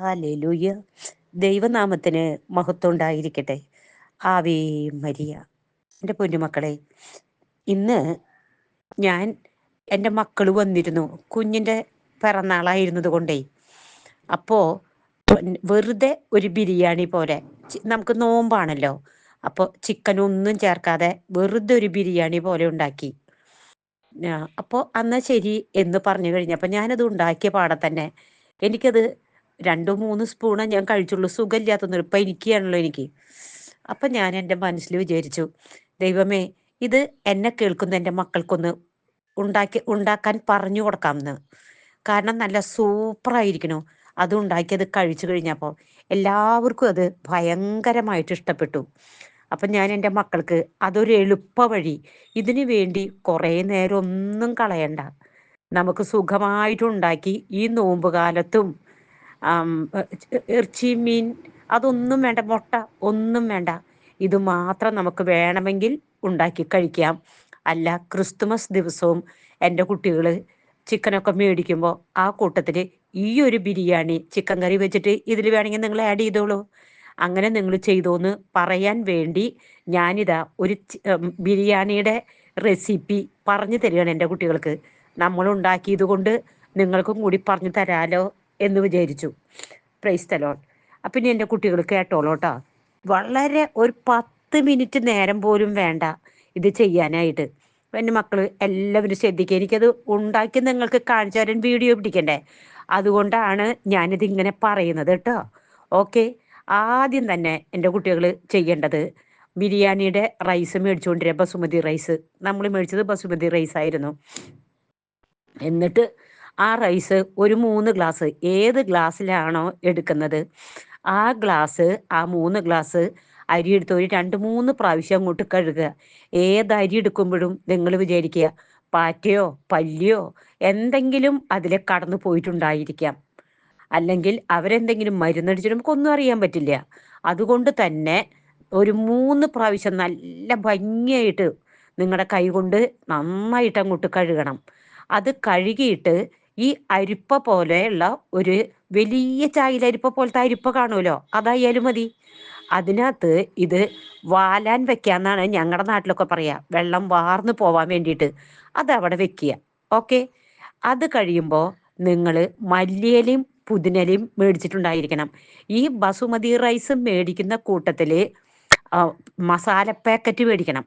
ഹാലൂയ ദൈവനാമത്തിന് മഹത്വം ഉണ്ടായിരിക്കട്ടെ ആവേ മരിയ. എന്റെ പൊന്നുമക്കളെ ഇന്ന് ഞാൻ എന്റെ മക്കൾ വന്നിരുന്നു. കുഞ്ഞിന്റെ പിറന്നാളായിരുന്നത് കൊണ്ടേ അപ്പോൾ വെറുതെ ഒരു ബിരിയാണി പോലെ. നമുക്ക് നോമ്പാണല്ലോ. അപ്പോൾ ചിക്കൻ ഒന്നും ചേർക്കാതെ വെറുതെ ഒരു ബിരിയാണി പോലെ ഉണ്ടാക്കി. അപ്പോൾ അന്ന് ശരി എന്ന് പറഞ്ഞു കഴിഞ്ഞപ്പോൾ ഞാനത് ഉണ്ടാക്കിയ പാടെ തന്നെ എനിക്കത് രണ്ടോ മൂന്ന് സ്പൂണേ ഞാൻ കഴിച്ചുള്ളൂ. സുഖമില്ലാത്തൊന്നും ഇപ്പം എനിക്കാണല്ലോ എനിക്ക്. അപ്പം ഞാൻ എന്റെ മനസ്സിൽ വിചാരിച്ചു ദൈവമേ ഇത് എന്നെ കേൾക്കുന്ന എന്റെ മക്കൾക്കൊന്ന് ഉണ്ടാക്കി ഉണ്ടാക്കാൻ പറഞ്ഞു കൊടുക്കാമെന്ന്. കാരണം നല്ല സൂപ്പറായിരിക്കണു. അത് ഉണ്ടാക്കിയത് കഴിച്ചു കഴിഞ്ഞപ്പോൾ എല്ലാവർക്കും അത് ഭയങ്കരമായിട്ട് ഇഷ്ടപ്പെട്ടു. അപ്പം ഞാൻ എന്റെ മക്കൾക്ക് അതൊരു എളുപ്പ വഴി ഇതിനു വേണ്ടി കുറേ നേരം ഒന്നും കളയണ്ട. നമുക്ക് സുഖമായിട്ടുണ്ടാക്കി ഈ നോമ്പ് കാലത്തും ഇറച്ചി മീൻ അതൊന്നും വേണ്ട മുട്ട ഒന്നും വേണ്ട. ഇത് മാത്രം നമുക്ക് വേണമെങ്കിൽ ഉണ്ടാക്കി കഴിക്കാം. അല്ല ക്രിസ്തുമസ് ദിവസവും എന്റെ കുട്ടികൾ ചിക്കനൊക്കെ മേടിക്കുമ്പോൾ ആ കൂട്ടത്തിൽ ഈ ഒരു ബിരിയാണി ചിക്കൻ കറി വെച്ചിട്ട് ഇതിൽ വേണമെങ്കിൽ നിങ്ങൾ ആഡ് ചെയ്തോളൂ. അങ്ങനെ നിങ്ങൾ ചെയ്തോന്ന് പറയാൻ വേണ്ടി ഞാനിതാ ഒരു ബിരിയാണിയുടെ റെസിപ്പി പറഞ്ഞു തരികയാണ് എന്റെ കുട്ടികൾക്ക്. നമ്മൾ ഉണ്ടാക്കിയത് കൊണ്ട് നിങ്ങൾക്കും കൂടി പറഞ്ഞു തരാലോ. എന്ന് വിചാരിച്ചു. പ്രൈസ് തലോൺ അപ്പം ഇനി എന്റെ കുട്ടികൾ കേട്ടോളൂ കേട്ടോ വളരെ ഒരു പത്ത് മിനിറ്റ് നേരം പോലും വേണ്ട ഇത് ചെയ്യാനായിട്ട്. എന്റെ മക്കൾ എല്ലാവരും ശ്രദ്ധിക്കുക എനിക്കത് ഉണ്ടാക്കി നിങ്ങൾക്ക് കാണിച്ചു തരാൻ വീഡിയോ പിടിക്കണ്ടേ? അതുകൊണ്ടാണ് ഞാനിത് ഇങ്ങനെ പറയുന്നത് കേട്ടോ ഓക്കെ ആദ്യം തന്നെ എന്റെ കുട്ടികൾ ചെയ്യേണ്ടത് ബിരിയാണിയുടെ റൈസ് മേടിച്ചുകൊണ്ടിരിക്കുക ബസുമതി റൈസ് നമ്മൾ മേടിച്ചത് ബസുമതി റൈസ് ആയിരുന്നു. എന്നിട്ട് ആ റൈസ് ഒരു മൂന്ന് ഗ്ലാസ് ഏത് ഗ്ലാസ്സിലാണോ എടുക്കുന്നത്? ആ ഗ്ലാസ് ആ മൂന്ന് ഗ്ലാസ് അരി എടുത്ത് ഒരു രണ്ട് മൂന്ന് പ്രാവശ്യം അങ്ങോട്ട് കഴുകുക. ഏത് അരി എടുക്കുമ്പോഴും നിങ്ങൾ വിചാരിക്കുക പാറ്റയോ പല്ലിയോ എന്തെങ്കിലും അതിലെ കടന്നു പോയിട്ടുണ്ടായിരിക്കാം. അല്ലെങ്കിൽ അവരെന്തെങ്കിലും മരുന്നടിച്ചിട്ട് നമുക്കൊന്നും അറിയാൻ പറ്റില്ല. അതുകൊണ്ട് തന്നെ ഒരു മൂന്ന് പ്രാവശ്യം നല്ല ഭംഗിയായിട്ട് നിങ്ങളുടെ കൈ കൊണ്ട് നന്നായിട്ട് അങ്ങോട്ട് കഴുകണം. അത് കഴുകിയിട്ട് ഈ അരിപ്പ പോലെയുള്ള ഒരു വലിയ ചായലരിപ്പ പോലത്തെ അരിപ്പ കാണുമല്ലോ? അതായാലും മതി. അതിനകത്ത് ഇത് വാലാൻ വെക്കാന്നാണ് ഞങ്ങളുടെ നാട്ടിലൊക്കെ പറയാ. വെള്ളം വാർന്നു പോവാൻ വേണ്ടിയിട്ട്. അത് അവിടെ വെക്കുക. ഓക്കെ? അത് കഴിയുമ്പോൾ നിങ്ങൾ മല്ലിയലയും പുതിനലയും മേടിച്ചിട്ടുണ്ടായിരിക്കണം. ഈ ബസുമതി റൈസ് മേടിക്കുന്ന കൂട്ടത്തിൽ മസാല പാക്കറ്റ് മേടിക്കണം.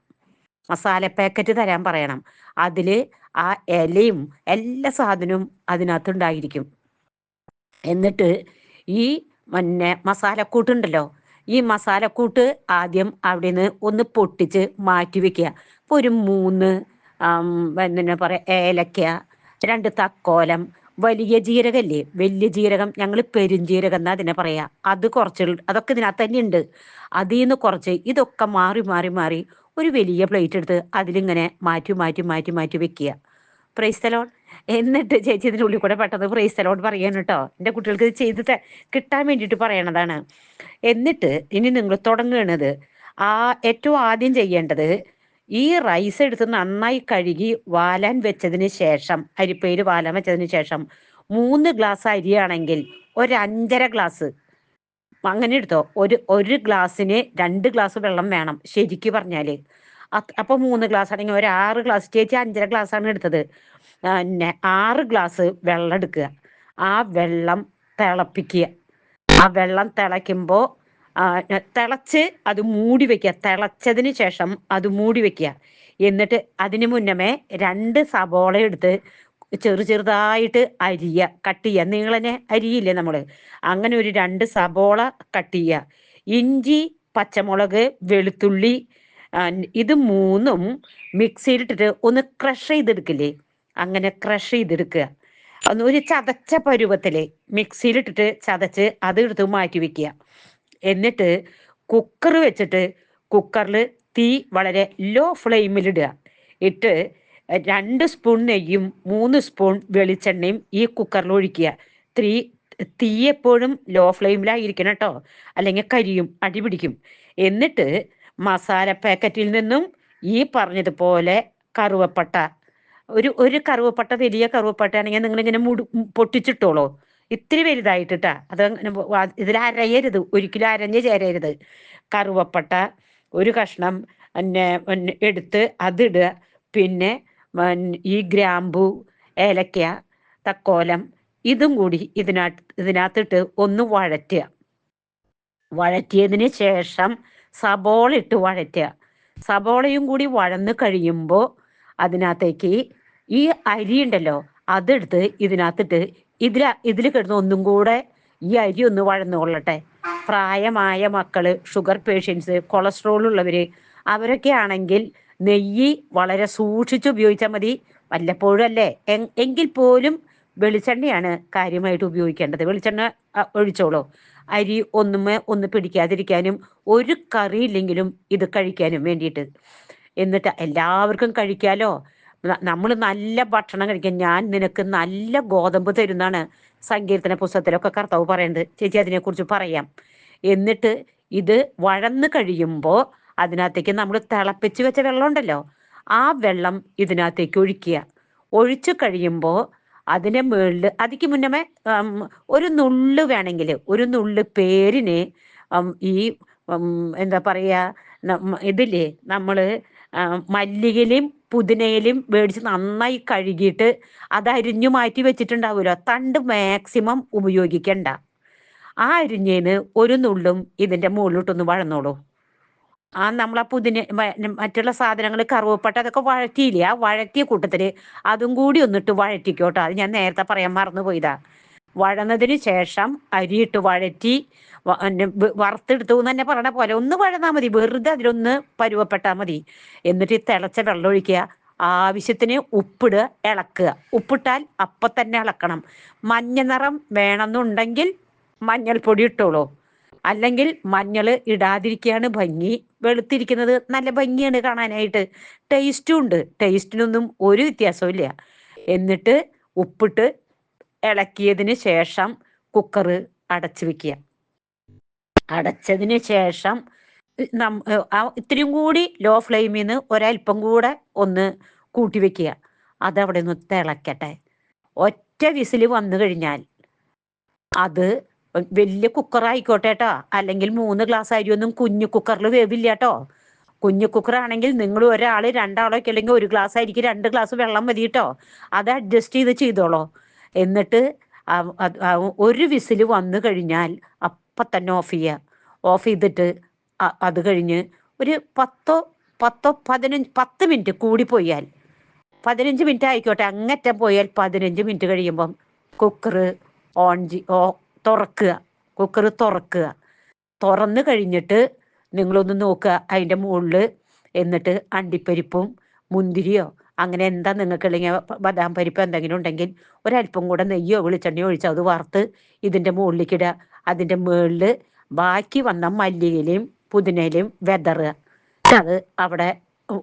മസാല പാക്കറ്റ് തരാൻ പറയണം. അതിൽ ആ ഇലയും എല്ലാ സാധനവും അതിനകത്തുണ്ടായിരിക്കും. എന്നിട്ട് ഈ മന്നെ മസാലക്കൂട്ടുണ്ടല്ലോ ഈ മസാലക്കൂട്ട് ആദ്യം അവിടെ നിന്ന് ഒന്ന് പൊട്ടിച്ച് മാറ്റി വെക്കുക. ഇപ്പോൾ ഒരു മൂന്ന് എന്താ പറയാ ഏലക്ക രണ്ട് തക്കോലം വലിയ ജീരകല്ലേ? വലിയ ജീരകം. ഞങ്ങൾ പെരുംജീരകം എന്നാ അതിനെ പറയാ. അത് കുറച്ച് അതൊക്കെ ഇതിനകത്ത് തന്നെ ഉണ്ട് അതിൽ നിന്ന് കുറച്ച് ഇതൊക്കെ മാറി മാറി മാറി ഒരു വലിയ പ്ലേറ്റ് എടുത്ത് അതിലിങ്ങനെ മാറ്റി മാറ്റി മാറ്റി മാറ്റി വെക്കുക. പ്രൈസ്തലോൺ. എന്നിട്ട് ചേച്ചി ഇതിന്റെ ഉള്ളിൽ കൂടെ പെട്ടെന്ന് പ്രൈസ്തലോൺ പറയാൻ കേട്ടോ എന്റെ കുട്ടികൾക്ക് ഇത് ചെയ്ത് കിട്ടാൻ വേണ്ടിയിട്ട് പറയണതാണ്. എന്നിട്ട് ഇനി നിങ്ങൾ തുടങ്ങുന്നത് ആ ഏറ്റവും ആദ്യം ചെയ്യേണ്ടത് ഈ റൈസ് എടുത്ത് നന്നായി കഴുകി വാലാൻ വെച്ചതിന് ശേഷം അരിപ്പയിൽ വാലാൻ വെച്ചതിന് ശേഷം മൂന്ന് ഗ്ലാസ് അരിയാണെങ്കിൽ ഒരു അഞ്ചര ഗ്ലാസ് അങ്ങനെ എടുത്തോ ഒരു ഒരു ഗ്ലാസ്സിന് രണ്ട് ഗ്ലാസ് വെള്ളം വേണം ശരിക്ക് പറഞ്ഞാൽ. അപ്പൊ മൂന്ന് ഗ്ലാസ് ആണെങ്കിൽ ഒരു ആറ് ഗ്ലാസ് ചേച്ചി അഞ്ചര ഗ്ലാസ് ആണ് എടുത്തത്. പിന്നെ ആറ് ഗ്ലാസ് വെള്ളം എടുക്കുക. ആ വെള്ളം തിളപ്പിക്കുക. ആ വെള്ളം തിളയ്ക്കുമ്പോൾ തിളച്ച് അത് മൂടി വെക്കുക. തിളച്ചതിന് ശേഷം അത് മൂടി വെക്കുക. എന്നിട്ട് അതിന് മുന്നമേ രണ്ട് സബോള എടുത്ത് ചെറു ചെറുതായിട്ട് അരിയ കട്ട് ചെയ്യുക. നീളനെ അരിയില്ലേ നമ്മൾ അങ്ങനെ ഒരു രണ്ട് സബോള കട്ട് ചെയ്യുക. ഇഞ്ചി പച്ചമുളക് വെളുത്തുള്ളി ഇത് മൂന്നും മിക്സിയിലിട്ടിട്ട് ഒന്ന് ക്രഷ് ചെയ്തെടുക്കില്ലേ? അങ്ങനെ ക്രഷ് ചെയ്തെടുക്കുക. ഒന്ന് ഒരു ചതച്ച പരുവത്തിൽ മിക്സിയിലിട്ടിട്ട് ചതച്ച് അത് എടുത്ത് മാറ്റി വെക്കുക. എന്നിട്ട് കുക്കർ വെച്ചിട്ട് കുക്കറിൽ തീ വളരെ ലോ ഫ്ലെയിമിൽ ഇടുക. ഇട്ട് രണ്ട് സ്പൂൺ നെയ്യും മൂന്ന് സ്പൂൺ വെളിച്ചെണ്ണയും ഈ കുക്കറിൽ ഒഴിക്കുക. ത്രീ തീ എപ്പോഴും ലോ ഫ്ലെയിമിലായിരിക്കണം കേട്ടോ. അല്ലെങ്കിൽ കരിയും അടിപിടിക്കും എന്നിട്ട് മസാല പാക്കറ്റിൽ നിന്നും ഈ പറഞ്ഞതുപോലെ കറുവപ്പട്ട. ഒരു ഒരു കറുവപ്പട്ട വലിയ കറുവപ്പട്ട ആണെങ്കിൽ നിങ്ങൾ ഇങ്ങനെ മുടി പൊട്ടിച്ചിട്ടോളൂ. ഇത്തിരി വലുതായിട്ടിട്ടാ. അത് ഇതിൽ അരയരുത്. ഒരിക്കലും അരഞ്ഞ് ചേരരുത്. കറുവപ്പട്ട ഒരു കഷ്ണം പിന്നെ എടുത്ത് അതിടുക പിന്നെ ഈ ഗ്രാമ്പു ഏലക്ക തക്കോലം ഇതും കൂടി ഇതിനകത്ത് ഇതിനകത്തിട്ട് ഒന്ന് വഴറ്റുക. വഴറ്റിയതിന് ശേഷം സബോള ഇട്ട് വഴറ്റുക. സബോളയും കൂടി വഴന്ന് കഴിയുമ്പോൾ അതിനകത്തേക്ക് ഈ അരി ഉണ്ടല്ലോ അതെടുത്ത് ഇതിനകത്തിട്ട് ഇതിൽ ഇതിൽ കിടന്ന് ഒന്നും കൂടെ ഈ അരി ഒന്ന് വഴന്നു കൊള്ളട്ടെ. പ്രായമായ മക്കൾ ഷുഗർ പേഷ്യൻസ് കൊളസ്ട്രോൾ ഉള്ളവര് അവരൊക്കെ ആണെങ്കിൽ നെയ്യ് വളരെ സൂക്ഷിച്ച് ഉപയോഗിച്ചാൽ മതി. വല്ലപ്പോഴും അല്ലേ? എങ്കിൽ പോലും വെളിച്ചെണ്ണയാണ് കാര്യമായിട്ട് ഉപയോഗിക്കേണ്ടത്. വെളിച്ചെണ്ണ ഒഴിച്ചോളൂ. അരി ഒന്നുമേ ഒന്ന് പിടിക്കാതിരിക്കാനും ഒരു കറി ഇല്ലെങ്കിലും ഇത് കഴിക്കാനും വേണ്ടിയിട്ട്. എന്നിട്ട് എല്ലാവർക്കും കഴിക്കാലോ? നമ്മൾ നല്ല ഭക്ഷണം കഴിക്കാൻ ഞാൻ നിനക്ക് നല്ല ഗോതമ്പ് തരുന്നതാണ് സങ്കീർത്തന പുസ്തകത്തിലൊക്കെ കർത്താവ് പറയുന്നത് ചേച്ചി അതിനെക്കുറിച്ച് പറയാം. എന്നിട്ട് ഇത് വഴന്ന് കഴിയുമ്പോൾ അതിനകത്തേക്ക് നമ്മൾ തിളപ്പിച്ച് വെച്ച വെള്ളം ഉണ്ടല്ലോ ആ വെള്ളം ഇതിനകത്തേക്ക് ഒഴിക്കുക. ഒഴിച്ചു കഴിയുമ്പോൾ അതിനെ മുകളിൽ അതിക്ക് മുന്നമേ ഒരു നുള്ള് വേണമെങ്കിൽ ഒരു നുള്ള് പേരിന് ഈ എന്താ പറയുക ഇതില്ലേ നമ്മൾ മല്ലികയിലും പുതിനയിലും മേടിച്ച് നന്നായി കഴുകിയിട്ട് അത് അരിഞ്ഞു മാറ്റി വെച്ചിട്ടുണ്ടാവുമല്ലോ. തണ്ട് മാക്സിമം ഉപയോഗിക്കണ്ട. ആ അരിഞ്ഞതിന് ഒരു നുള്ളും ഇതിന്റെ മുകളിലോട്ടൊന്ന് വഴന്നോളൂ. ആ നമ്മൾ ആ പുതിന മറ്റുള്ള സാധനങ്ങൾ കറുവപ്പട്ട അതൊക്കെ വഴറ്റിയില്ല? ആ വഴറ്റിയ കൂട്ടത്തിൽ അതും കൂടി ഒന്നിട്ട് വഴറ്റിക്കോട്ടോ. അത് ഞാൻ നേരത്തെ പറയാൻ മറന്നു പോയതാ വഴന്നതിന് ശേഷം അരിയിട്ട് വഴറ്റി വറുത്തെടുത്തു എന്ന് തന്നെ പറയണ പോലെ ഒന്ന് വഴന്നാൽ മതി. വെറുതെ അതിലൊന്ന് പരുവപ്പെട്ടാൽ മതി. എന്നിട്ട് ഈ തിളച്ച വെള്ളം ഒഴിക്കുക. ആവശ്യത്തിന് ഉപ്പിട് ഇളക്കുക. ഉപ്പിട്ടാൽ അപ്പം തന്നെ ഇളക്കണം. മഞ്ഞ നിറം വേണമെന്നുണ്ടെങ്കിൽ മഞ്ഞൾപ്പൊടി ഇട്ടോളൂ. അല്ലെങ്കിൽ മഞ്ഞൾ ഇടാതിരിക്കുകയാണ് ഭംഗി. വെളുത്തിരിക്കുന്നത് നല്ല ഭംഗിയാണ് കാണാനായിട്ട്. ടേസ്റ്റും ഉണ്ട്. ടേസ്റ്റിനൊന്നും ഒരു വ്യത്യാസവും ഇല്ല. എന്നിട്ട് ഉപ്പിട്ട് ഇളക്കിയതിന് ശേഷം കുക്കർ അടച്ചു വെക്കുക. അടച്ചതിന് ശേഷം നം ഇത്രയും കൂടി ലോ ഫ്ലെയിമിൽ നിന്ന് ഒരൽപ്പം കൂടെ ഒന്ന് കൂട്ടി വെക്കുക. അതവിടെ ഒന്ന് തിളക്കട്ടെ. ഒറ്റ വിസിൽ വന്നു കഴിഞ്ഞാൽ അത് വലിയ കുക്കർ ആയിക്കോട്ടെ കേട്ടോ അല്ലെങ്കിൽ മൂന്ന് ഗ്ലാസ് അരിയൊന്നും കുഞ്ഞു കുക്കറിൽ വേവില്ല കേട്ടോ കുഞ്ഞു കുക്കറാണെങ്കിൽ നിങ്ങൾ ഒരാൾ രണ്ടാളൊക്കെ അല്ലെങ്കിൽ ഒരു ഗ്ലാസ് അരിക്ക് രണ്ട് ഗ്ലാസ് വെള്ളം മതി കേട്ടോ അത് അഡ്ജസ്റ്റ് ചെയ്ത് ചെയ്തോളോ. എന്നിട്ട് ഒരു വിസിൽ വന്നു കഴിഞ്ഞാൽ അപ്പം തന്നെ ഓഫ് ചെയ്യുക. ഓഫ് ചെയ്തിട്ട് അത് കഴിഞ്ഞ് ഒരു പത്തോ പത്തോ പതിനഞ്ച് പത്ത് മിനിറ്റ് കൂടി പോയാൽ പതിനഞ്ച് മിനിറ്റ് ആയിക്കോട്ടെ അങ്ങറ്റം പോയാൽ പതിനഞ്ച് മിനിറ്റ് കഴിയുമ്പം കുക്കർ ഓൺ ഓ തുറക്കുക. കുക്കർ തുറക്കുക. തുറന്ന് കഴിഞ്ഞിട്ട് നിങ്ങളൊന്ന് നോക്കുക അതിന്റെ മുകളിൽ എന്നിട്ട് അണ്ടിപ്പരിപ്പും മുന്തിരിയോ അങ്ങനെ എന്താ നിങ്ങൾക്ക് ഇല്ലെങ്കിൽ ബദാം പരിപ്പ് എന്തെങ്കിലും ഉണ്ടെങ്കിൽ ഒരല്പം കൂടെ നെയ്യോ വെളിച്ചെണ്ണയോ ഒഴിച്ച് അത് വറുത്ത് ഇതിന്റെ മുകളിലേക്കിടുക അതിന്റെ മുകളിൽ ബാക്കി വന്ന മല്ലിയിലയും പുതിനയിലയും വെതറുക. അത് അവിടെ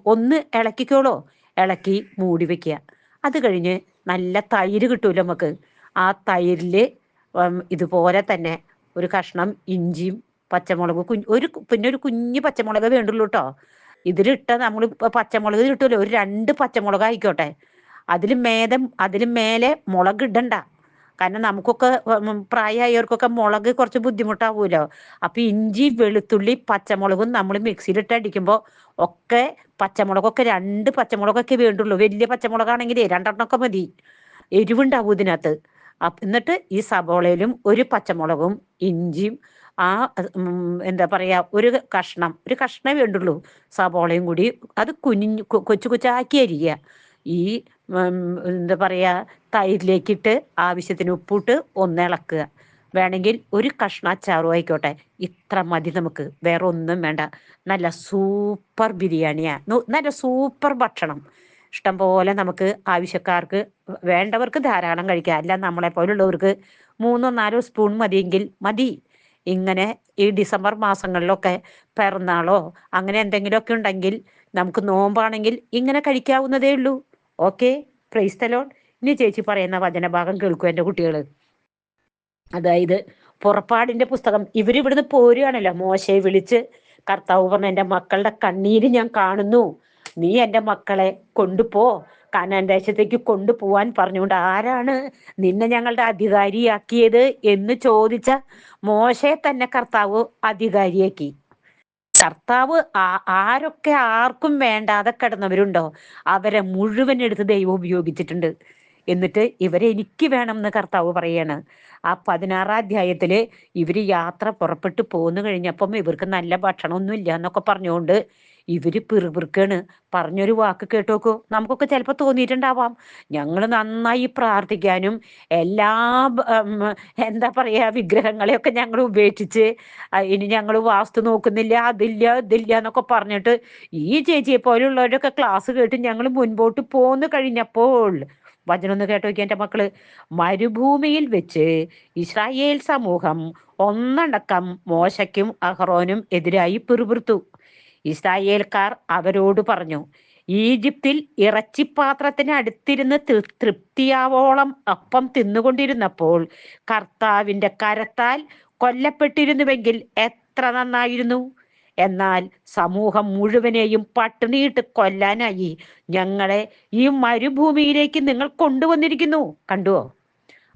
ഒന്ന് ഇളക്കിക്കോളോ. ഇളക്കി മൂടി വെക്കുക. അത് കഴിഞ്ഞ് നല്ല തൈര് കിട്ടൂല്ലോ നമുക്ക്. ആ തൈരിൽ ഇതുപോലെ തന്നെ ഒരു കഷ്ണം ഇഞ്ചിയും പച്ചമുളക് കുഞ്ഞ് ഒരു പിന്നെ ഒരു കുഞ്ഞ് പച്ചമുളക് വേണ്ടുള്ളൂ കേട്ടോ. ഇതിലിട്ട നമ്മൾ പച്ചമുളക് കിട്ടുമല്ലോ ഒരു രണ്ട് പച്ചമുളക് ആയിക്കോട്ടെ. അതിലും മേതം അതിലും മേലെ മുളക് ഇടണ്ട. കാരണം നമുക്കൊക്കെ പ്രായമായവർക്കൊക്കെ മുളക് കുറച്ച് ബുദ്ധിമുട്ടാവൂലോ? അപ്പൊ ഇഞ്ചി വെളുത്തുള്ളി പച്ചമുളകും നമ്മൾ മിക്സിയിലിട്ട് അടിക്കുമ്പോൾ ഒക്കെ പച്ചമുളകൊക്കെ രണ്ട് പച്ചമുളകൊക്കെ വേണ്ടുള്ളൂ. വലിയ പച്ചമുളകാണെങ്കിലേ രണ്ടെണ്ണമൊക്കെ മതി. എരിവുണ്ടാവും ഇതിനകത്ത്. എന്നിട്ട് ഈ സബോളയിലും ഒരു പച്ചമുളകും ഇഞ്ചിയും ആ എന്താ പറയാ ഒരു കഷ്ണം ഒരു കഷ്ണമേ വേണ്ടുള്ളൂ. സബോളയും കൂടി അത് കുനിഞ്ഞു കൊച്ചു കൊച്ചാക്കി അരിയുക ഈ എന്താ പറയാ തൈരിലേക്കിട്ട് ആവശ്യത്തിന് ഉപ്പിട്ട് ഒന്ന് ഇളക്കുക. വേണമെങ്കിൽ ഒരു കഷ്ണ അച്ചാറും ആയിക്കോട്ടെ. ഇത്ര മതി നമുക്ക്. വേറെ ഒന്നും വേണ്ട. നല്ല സൂപ്പർ ബിരിയാണിയാ. നല്ല സൂപ്പർ ഭക്ഷണം. ഇഷ്ടം പോലെ നമുക്ക് ആവശ്യക്കാർക്ക് വേണ്ടവർക്ക് ധാരാളം കഴിക്കാം. അല്ല നമ്മളെ പോലുള്ളവർക്ക് മൂന്നോ നാലോ സ്പൂൺ മതിയെങ്കിൽ മതി. ഇങ്ങനെ ഈ ഡിസംബർ മാസങ്ങളിലൊക്കെ പിറന്നാളോ അങ്ങനെ എന്തെങ്കിലുമൊക്കെ ഉണ്ടെങ്കിൽ നമുക്ക് നോമ്പാണെങ്കിൽ ഇങ്ങനെ കഴിക്കാവുന്നതേ ഉള്ളൂ. ഓക്കെ? പ്രൈസ് തലോൺ ഇനി ചേച്ചി പറയുന്ന വചനഭാഗം കേൾക്കും എന്റെ കുട്ടികൾ അതായത് പുറപ്പാടിന്റെ പുസ്തകം ഇവരിവിടുന്ന് പോരുകയാണല്ലോ. മോശയെ വിളിച്ച് കർത്താവ് പറഞ്ഞ എന്റെ മക്കളുടെ കണ്ണീര് ഞാൻ കാണുന്നു. നീ എന്റെ മക്കളെ കൊണ്ടുപോ. കാനാൻ ദേശത്തേക്ക് കൊണ്ടുപോവാൻ പറഞ്ഞുകൊണ്ട് ആരാണ് നിന്നെ ഞങ്ങളുടെ അധികാരിയാക്കിയത് എന്ന് ചോദിച്ച മോശയെ തന്നെ കർത്താവ് അധികാരിയാക്കി. കർത്താവ് ആ ആരൊക്കെ ആർക്കും വേണ്ടാതെ കിടന്നവരുണ്ടോ? അവരെ മുഴുവൻ എടുത്ത് ദൈവം ഉപയോഗിച്ചിട്ടുണ്ട്. എന്നിട്ട് ഇവരെ എനിക്ക് വേണം എന്ന് കർത്താവ് പറയാണ്. ആ പതിനാറാം അധ്യായത്തിൽ ഇവർ യാത്ര പുറപ്പെട്ടു പോന്നു കഴിഞ്ഞപ്പം ഇവർക്ക് നല്ല ഭക്ഷണമൊന്നും ഇല്ല എന്നൊക്കെ പറഞ്ഞുകൊണ്ട് ഇവർ പിറുപിറുക്കാണ്. പറഞ്ഞൊരു വാക്ക് കേട്ടോക്കോ. നമുക്കൊക്കെ ചിലപ്പോൾ തോന്നിയിട്ടുണ്ടാവാം. ഞങ്ങൾ നന്നായി പ്രാർത്ഥിക്കാനും എല്ലാ എന്താ പറയാ വിഗ്രഹങ്ങളെയൊക്കെ ഞങ്ങൾ ഉപേക്ഷിച്ച് ഇനി ഞങ്ങൾ വാസ്തു നോക്കുന്നില്ല അതില്ല ഇതില്ല എന്നൊക്കെ പറഞ്ഞിട്ട് ഈ ചേച്ചിയെ പോലുള്ളവരൊക്കെ ക്ലാസ് കേട്ട് ഞങ്ങൾ മുൻപോട്ട് പോന്നു കഴിഞ്ഞപ്പോൾ വചനം ഒന്ന് കേട്ടോ എന്റെ മക്കൾ മരുഭൂമിയിൽ വെച്ച് ഇസ്രായേൽ സമൂഹം ഒന്നടക്കം മോശയ്ക്കും അഹ്റോനും എതിരായി പിറുപിറുത്തു. ഇസ്രായേൽക്കാർ അവരോട് പറഞ്ഞു ഈജിപ്തിൽ ഇറച്ചിപ്പാത്രത്തിന് അടുത്തിരുന്ന് തൃപ്തിയാവോളം അപ്പം തിന്നുകൊണ്ടിരുന്നപ്പോൾ കർത്താവിന്റെ കരത്താൽ കൊല്ലപ്പെട്ടിരുന്നുവെങ്കിൽ എത്ര നന്നായിരുന്നു? എന്നാൽ സമൂഹം മുഴുവനെയും പട്ടിണിയിട്ട് കൊല്ലാനായി. ഞങ്ങളെ ഈ മരുഭൂമിയിലേക്ക് നിങ്ങൾ കൊണ്ടുവന്നിരിക്കുന്നു. കണ്ടുവോ?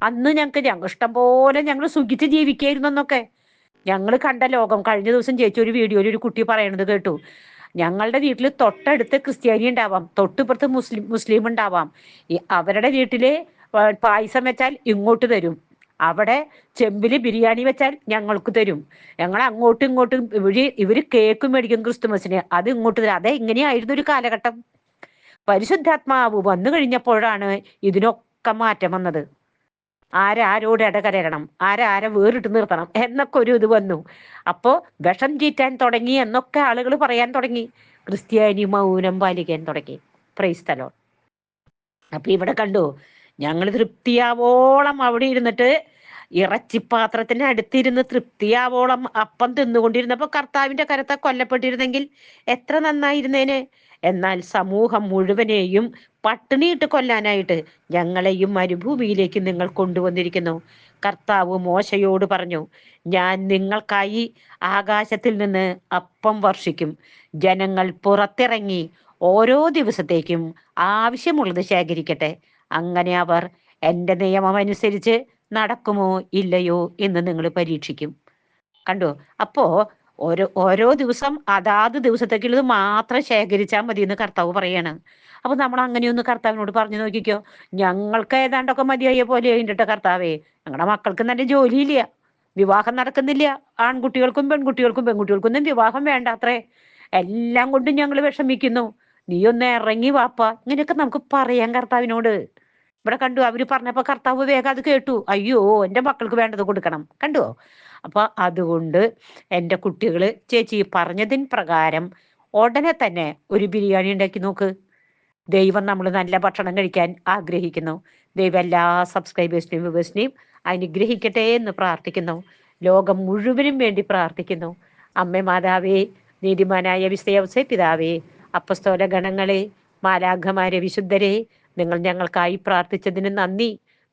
അന്ന് ഞങ്ങൾക്ക് ഞങ്ങൾ ഇഷ്ടം പോലെ ഞങ്ങൾ സുഖിച്ച് ജീവിക്കായിരുന്നു എന്നൊക്കെ ഞങ്ങൾ കണ്ട ലോകം കഴിഞ്ഞ ദിവസം ചേച്ചി ഒരു വീഡിയോയിൽ ഒരു കുട്ടി പറയണത് കേട്ടു. ഞങ്ങളുടെ വീട്ടിൽ തൊട്ടടുത്ത് ക്രിസ്ത്യാനി ഉണ്ടാവാം തൊട്ടിപ്പുറത്ത് മുസ്ലിം മുസ്ലിം ഉണ്ടാവാം. അവരുടെ വീട്ടിൽ പായസം വെച്ചാൽ ഇങ്ങോട്ട് തരും. അവിടെ ചെമ്പിൽ ബിരിയാണി വെച്ചാൽ ഞങ്ങൾക്ക് തരും. ഞങ്ങൾ അങ്ങോട്ടും ഇങ്ങോട്ടും ഇവർ ഇവർ കേക്ക് മേടിക്കും ക്രിസ്തുമസിന് അത് ഇങ്ങോട്ട് തരും. അതെ ഇങ്ങനെയായിരുന്നു ഒരു കാലഘട്ടം. പരിശുദ്ധാത്മാവ് വന്നു കഴിഞ്ഞപ്പോഴാണ് ഇതിനൊക്കെ മാറ്റം വന്നത്. ആരാരോട് ഇടകലരണം ആരാരെ വേറിട്ട് നിർത്തണം എന്നൊക്കെ ഒരു ഇത് വന്നു. അപ്പോ വിഷം ചീറ്റാൻ തുടങ്ങി എന്നൊക്കെ ആളുകൾ പറയാൻ തുടങ്ങി. ക്രിസ്ത്യാനി മൗനം പാലിക്കാൻ തുടങ്ങി. പ്രൈസ്തലോ അപ്പൊ ഇവിടെ കണ്ടു ഞങ്ങൾ തൃപ്തിയാവോളം അവിടെ ഇരുന്നിട്ട് ഇറച്ചിപ്പാത്രത്തിന് അടുത്തിരുന്ന് തൃപ്തിയാവോളം അപ്പം തിന്നുകൊണ്ടിരുന്നപ്പോ കർത്താവിന്റെ കരത്തെ കൊല്ലപ്പെട്ടിരുന്നെങ്കിൽ എത്ര നന്നായിരുന്നേനെ? എന്നാൽ സമൂഹം മുഴുവനെയും പട്ടിണിയിട്ട് കൊല്ലാനായിട്ട് ഞങ്ങളെയും മരുഭൂമിയിലേക്ക് നിങ്ങൾ കൊണ്ടുവന്നിരിക്കുന്നു. കർത്താവ് മോശയോട് പറഞ്ഞു ഞാൻ നിങ്ങൾക്കായി ആകാശത്തിൽ നിന്ന് അപ്പം വർഷിക്കും. ജനങ്ങൾ പുറത്തിറങ്ങി ഓരോ ദിവസത്തേക്കും ആവശ്യമുള്ളത് ശേഖരിക്കട്ടെ. അങ്ങനെ അവർ എന്റെ നിയമം അനുസരിച്ച് നടക്കുമോ ഇല്ലയോ എന്ന് നിങ്ങൾ പരീക്ഷിക്കും. കണ്ടോ? അപ്പോ ഓരോ ഓരോ ദിവസം അതാത് ദിവസത്തേക്കുള്ളത് മാത്രം ശേഖരിച്ചാൽ മതി എന്ന് കർത്താവ് പറയാണ്. അപ്പൊ നമ്മൾ അങ്ങനെയൊന്ന് കർത്താവിനോട് പറഞ്ഞു നോക്കിക്കോ. ഞങ്ങൾക്ക് ഏതാണ്ടൊക്കെ മതിയായ പോലെ കഴിഞ്ഞിട്ട് കർത്താവേ. ഞങ്ങളുടെ മക്കൾക്ക് നല്ല ജോലിയില്ല. വിവാഹം നടക്കുന്നില്ല. ആൺകുട്ടികൾക്കും പെൺകുട്ടികൾക്കും പെൺകുട്ടികൾക്കൊന്നും വിവാഹം വേണ്ട അത്രേ എല്ലാം കൊണ്ടും ഞങ്ങൾ വിഷമിക്കുന്നു. നീ ഒന്ന് ഇറങ്ങി വാപ്പ ഇങ്ങനെയൊക്കെ നമുക്ക് പറയാം കർത്താവിനോട്. ഇവിടെ കണ്ടു അവർ പറഞ്ഞപ്പോ കർത്താവ് വേഗം അത് കേട്ടു. അയ്യോ എന്റെ മക്കൾക്ക് വേണ്ടത് കൊടുക്കണം. കണ്ടുവോ? അപ്പൊ അതുകൊണ്ട് എന്റെ കുട്ടികൾ ചേച്ചി പറഞ്ഞതിന് പ്രകാരം ഉടനെ തന്നെ ഒരു ബിരിയാണി ഉണ്ടാക്കി നോക്ക്. ദൈവം നമ്മൾ നല്ല ഭക്ഷണം കഴിക്കാൻ ആഗ്രഹിക്കുന്നു. ദൈവം എല്ലാ സബ്സ്ക്രൈബേഴ്സിനെയും വ്യൂവേഴ്സിനെയും അനുഗ്രഹിക്കട്ടെ എന്ന് പ്രാർത്ഥിക്കുന്നു. ലോകം മുഴുവനും വേണ്ടി പ്രാർത്ഥിക്കുന്നു. അമ്മ മാതാവേ നീതിമാനായ വിസ്തയവസെ പിതാവേ അപ്പസ്തോല ഗണങ്ങളെ മാലാഘമാരെ വിശുദ്ധരെ നിങ്ങൾ ഞങ്ങൾക്കായി പ്രാർത്ഥിച്ചതിന് നന്ദി.